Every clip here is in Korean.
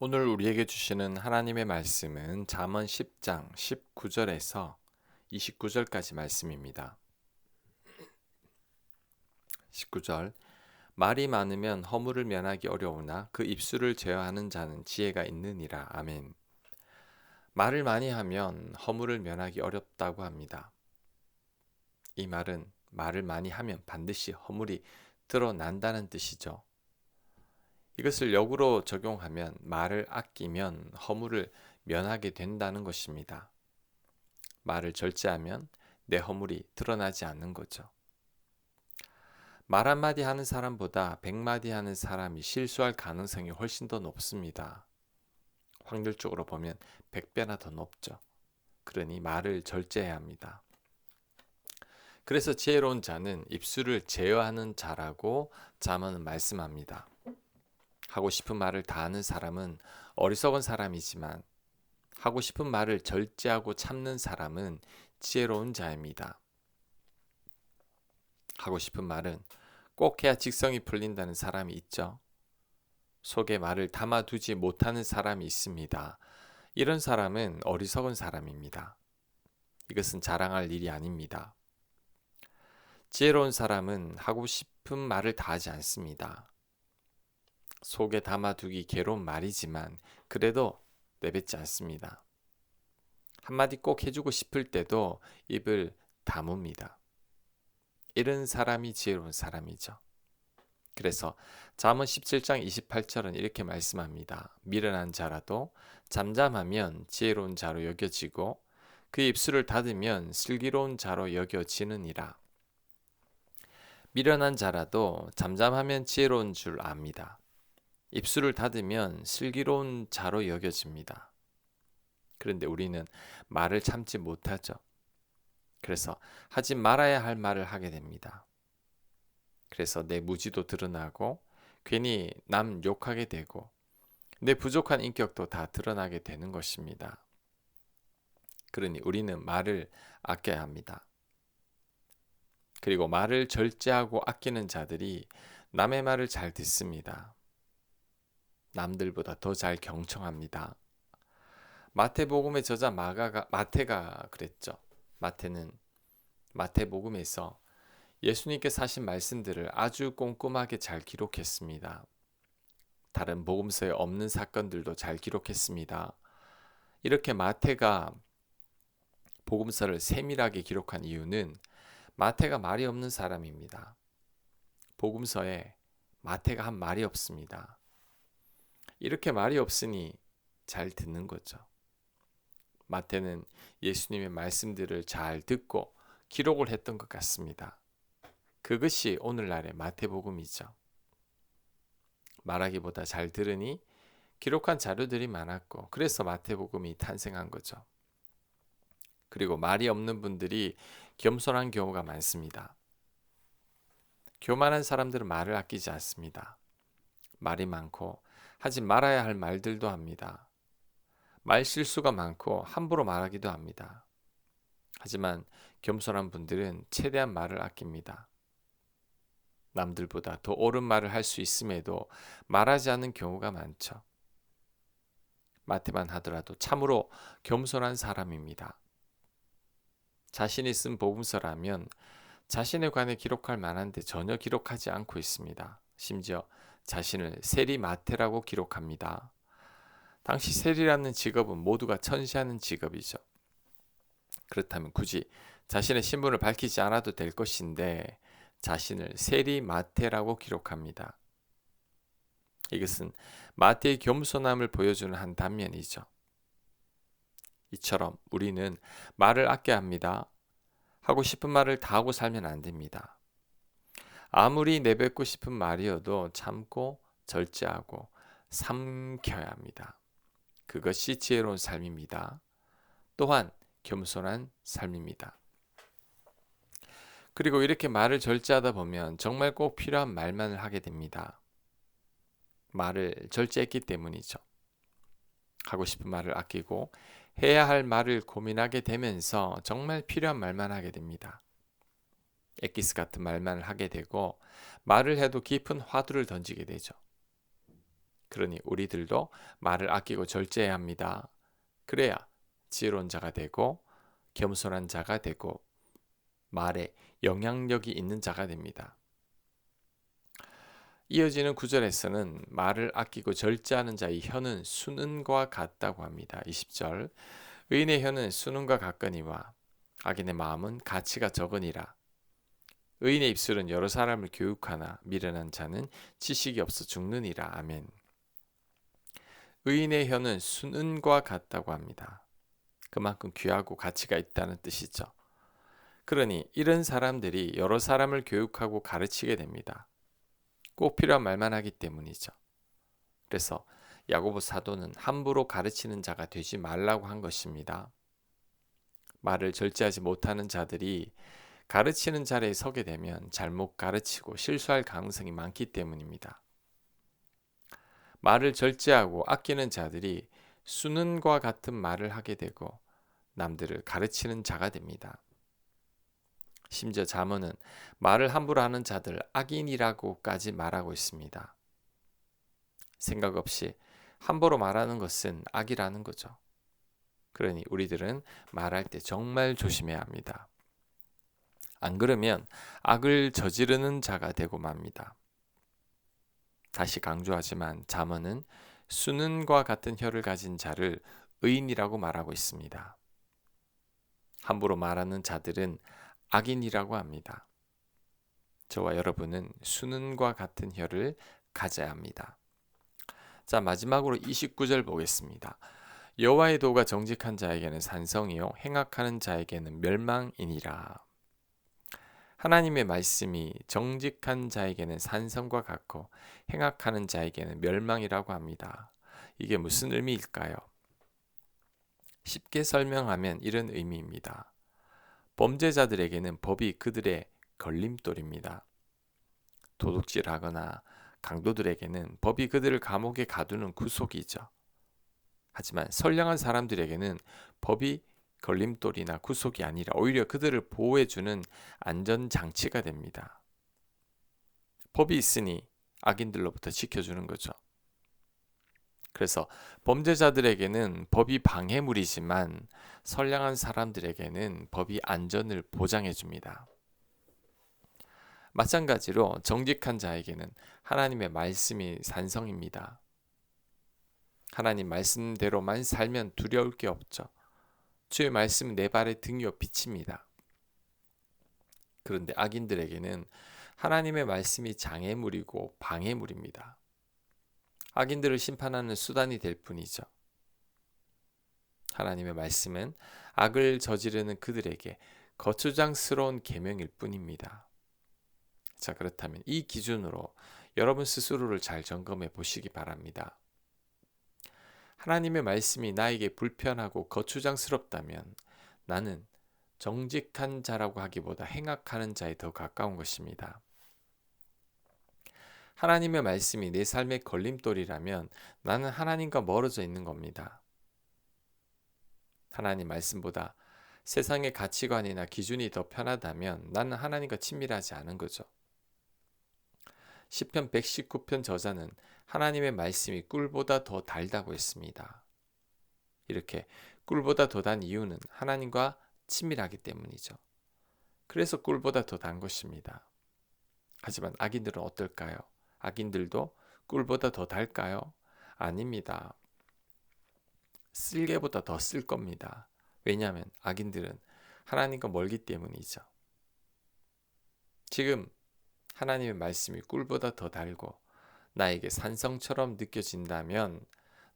오늘 우리에게 주시는 하나님의 말씀은 잠언 10장 19절에서 29절까지 말씀입니다. 19절 말이 많으면 허물을 면하기 어려우나 그 입술을 제어하는 자는 지혜가 있느니라. 아멘. 말을 많이 하면 허물을 면하기 어렵다고 합니다. 이 말은 말을 많이 하면 반드시 허물이 드러난다는 뜻이죠. 이것을 역으로 적용하면 말을 아끼면 허물을 면하게 된다는 것입니다. 말을 절제하면 내 허물이 드러나지 않는 거죠. 말 한마디 하는 사람보다 백마디 하는 사람이 실수할 가능성이 훨씬 더 높습니다. 확률적으로 보면 100배나 더 높죠. 그러니 말을 절제해야 합니다. 그래서 지혜로운 자는 입술을 제어하는 자라고 자문은 말씀합니다. 하고 싶은 말을 다 하는 사람은 어리석은 사람이지만 하고 싶은 말을 절제하고 참는 사람은 지혜로운 자입니다. 하고 싶은 말은 꼭 해야 직성이 풀린다는 사람이 있죠. 속에 말을 담아두지 못하는 사람이 있습니다. 이런 사람은 어리석은 사람입니다. 이것은 자랑할 일이 아닙니다. 지혜로운 사람은 하고 싶은 말을 다 하지 않습니다. 속에 담아두기 괴로운 말이지만 그래도 내뱉지 않습니다. 한마디 꼭 해주고 싶을 때도 입을 다뭅니다. 이런 사람이 지혜로운 사람이죠. 그래서 잠언 17장 28절은 이렇게 말씀합니다. 미련한 자라도 잠잠하면 지혜로운 자로 여겨지고 그 입술을 닫으면 슬기로운 자로 여겨지느니라. 미련한 자라도 잠잠하면 지혜로운 줄 압니다. 입술을 닫으면 슬기로운 자로 여겨집니다. 그런데 우리는 말을 참지 못하죠. 그래서 하지 말아야 할 말을 하게 됩니다. 그래서 내 무지도 드러나고 괜히 남 욕하게 되고 내 부족한 인격도 다 드러나게 되는 것입니다. 그러니 우리는 말을 아껴야 합니다. 그리고 말을 절제하고 아끼는 자들이 남의 말을 잘 듣습니다. 남들보다 더 잘 경청합니다. 마태복음의 저자 마가가 마태가 그랬죠. 마태는 마태복음에서 예수님께 사신 말씀들을 아주 꼼꼼하게 잘 기록했습니다. 다른 복음서에 없는 사건들도 잘 기록했습니다. 이렇게 마태가 복음서를 세밀하게 기록한 이유는 마태가 말이 없는 사람입니다. 복음서에 마태가 한 말이 없습니다. 이렇게 말이 없으니 잘 듣는 거죠. 마태는 예수님의 말씀들을 잘 듣고 기록을 했던 것 같습니다. 그것이 오늘날의 마태복음이죠. 말하기보다 잘 들으니 기록한 자료들이 많았고 그래서 마태복음이 탄생한 거죠. 그리고 말이 없는 분들이 겸손한 경우가 많습니다. 교만한 사람들은 말을 아끼지 않습니다. 말이 많고 하지 말아야 할 말들도 합니다. 말 실수가 많고 함부로 말하기도 합니다. 하지만 겸손한 분들은 최대한 말을 아낍니다. 남들보다 더 옳은 말을 할 수 있음에도 말하지 않는 경우가 많죠. 마태만 하더라도 참으로 겸손한 사람입니다. 자신이 쓴 복음서라면 자신에 관해 기록할 만한데 전혀 기록하지 않고 있습니다. 심지어 자신을 세리마테라고 기록합니다. 당시 세리라는 직업은 모두가 천시하는 직업이죠. 그렇다면 굳이 자신의 신분을 밝히지 않아도 될 것인데 자신을 세리마테라고 기록합니다. 이것은 마태의 겸손함을 보여주는 한 단면이죠. 이처럼 우리는 말을 아껴야 합니다. 하고 싶은 말을 다 하고 살면 안 됩니다. 아무리 내뱉고 싶은 말이어도 참고 절제하고 삼켜야 합니다. 그것이 지혜로운 삶입니다. 또한 겸손한 삶입니다. 그리고 이렇게 말을 절제하다 보면 정말 꼭 필요한 말만을 하게 됩니다. 말을 절제했기 때문이죠. 하고 싶은 말을 아끼고 해야 할 말을 고민하게 되면서 정말 필요한 말만 하게 됩니다. 엑기스 같은 말만 하게 되고 말을 해도 깊은 화두를 던지게 되죠. 그러니 우리들도 말을 아끼고 절제해야 합니다. 그래야 지혜로운 자가 되고 겸손한 자가 되고 말에 영향력이 있는 자가 됩니다. 이어지는 구절에서는 말을 아끼고 절제하는 자의 혀는 수는과 같다고 합니다. 20절 의인의 혀는 수는과 같거니와 악인의 마음은 가치가 적으니라. 의인의 입술은 여러 사람을 교육하나 미련한 자는 지식이 없어 죽느니라. 아멘. 의인의 혀는 수는과 같다고 합니다. 그만큼 귀하고 가치가 있다는 뜻이죠. 그러니 이런 사람들이 여러 사람을 교육하고 가르치게 됩니다. 꼭 필요한 말만 하기 때문이죠. 그래서 야고보 사도는 함부로 가르치는 자가 되지 말라고 한 것입니다. 말을 절제하지 못하는 자들이 가르치는 자리에 서게 되면 잘못 가르치고 실수할 가능성이 많기 때문입니다. 말을 절제하고 아끼는 자들이 수는과 같은 말을 하게 되고 남들을 가르치는 자가 됩니다. 심지어 자문은 말을 함부로 하는 자들 악인이라고까지 말하고 있습니다. 생각 없이 함부로 말하는 것은 악이라는 거죠. 그러니 우리들은 말할 때 정말 조심해야 합니다. 안 그러면 악을 저지르는 자가 되고 맙니다. 다시 강조하지만 잠언은 수는과 같은 혀를 가진 자를 의인이라고 말하고 있습니다. 함부로 말하는 자들은 악인이라고 합니다. 저와 여러분은 수는과 같은 혀를 가져야 합니다. 자, 마지막으로 29절 보겠습니다. 여호와의 도가 정직한 자에게는 산성이요 행악하는 자에게는 멸망이니라. 하나님의 말씀이 정직한 자에게는 산성과 같고 행악하는 자에게는 멸망이라고 합니다. 이게 무슨 의미일까요? 쉽게 설명하면 이런 의미입니다. 범죄자들에게는 법이 그들의 걸림돌입니다. 도둑질하거나 강도들에게는 법이 그들을 감옥에 가두는 구속이죠. 하지만 선량한 사람들에게는 법이 걸림돌이나 구속이 아니라 오히려 그들을 보호해주는 안전장치가 됩니다. 법이 있으니 악인들로부터 지켜주는 거죠. 그래서 범죄자들에게는 법이 방해물이지만 선량한 사람들에게는 법이 안전을 보장해 줍니다. 마찬가지로 정직한 자에게는 하나님의 말씀이 산성입니다. 하나님 말씀대로만 살면 두려울 게 없죠. 주의 말씀은 내 발의 등이요 빛입니다. 그런데 악인들에게는 하나님의 말씀이 장애물이고 방해물입니다. 악인들을 심판하는 수단이 될 뿐이죠. 하나님의 말씀은 악을 저지르는 그들에게 거추장스러운 계명일 뿐입니다. 자, 그렇다면 이 기준으로 여러분 스스로를 잘 점검해 보시기 바랍니다. 하나님의 말씀이 나에게 불편하고 거추장스럽다면 나는 정직한 자라고 하기보다 행악하는 자에 더 가까운 것입니다. 하나님의 말씀이 내 삶의 걸림돌이라면 나는 하나님과 멀어져 있는 겁니다. 하나님 말씀보다 세상의 가치관이나 기준이 더 편하다면 나는 하나님과 친밀하지 않은 거죠. 시편 119편 저자는 하나님의 말씀이 꿀보다 더 달다고 했습니다. 이렇게 꿀보다 더 단 이유는 하나님과 친밀하기 때문이죠. 그래서 꿀보다 더 단 것입니다. 하지만 악인들은 어떨까요? 악인들도 꿀보다 더 달까요? 아닙니다. 쓸개보다 더 쓸 겁니다. 왜냐하면 악인들은 하나님과 멀기 때문이죠. 지금 하나님의 말씀이 꿀보다 더 달고 나에게 산성처럼 느껴진다면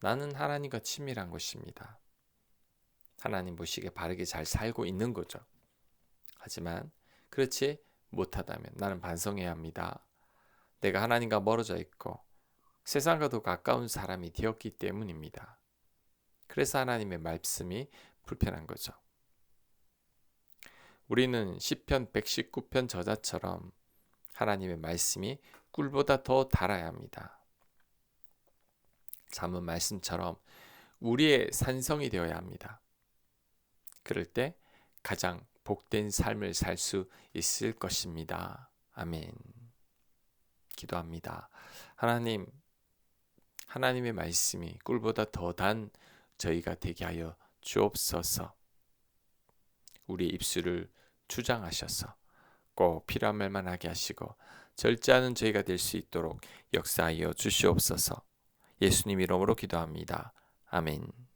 나는 하나님과 친밀한 것입니다. 하나님 보시기에 바르게 잘 살고 있는 거죠. 하지만 그렇지 못하다면 나는 반성해야 합니다. 내가 하나님과 멀어져 있고 세상과 도 가까운 사람이 되었기 때문입니다. 그래서 하나님의 말씀이 불편한 거죠. 우리는 시편 119편 저자처럼 하나님의 말씀이 꿀보다 더 달아야 합니다. 잠은 말씀처럼 우리의 산성이 되어야 합니다. 그럴 때 가장 복된 삶을 살 수 있을 것입니다. 아멘. 기도합니다. 하나님, 하나님의 말씀이 꿀보다 더 단 저희가 되게 하여 주옵소서. 우리 입술을 주장하셔서 꼭 필요한 말만 하게 하시고 절제하는 저희가 될 수 있도록 역사하여 주시옵소서. 예수님 이름으로 기도합니다. 아멘.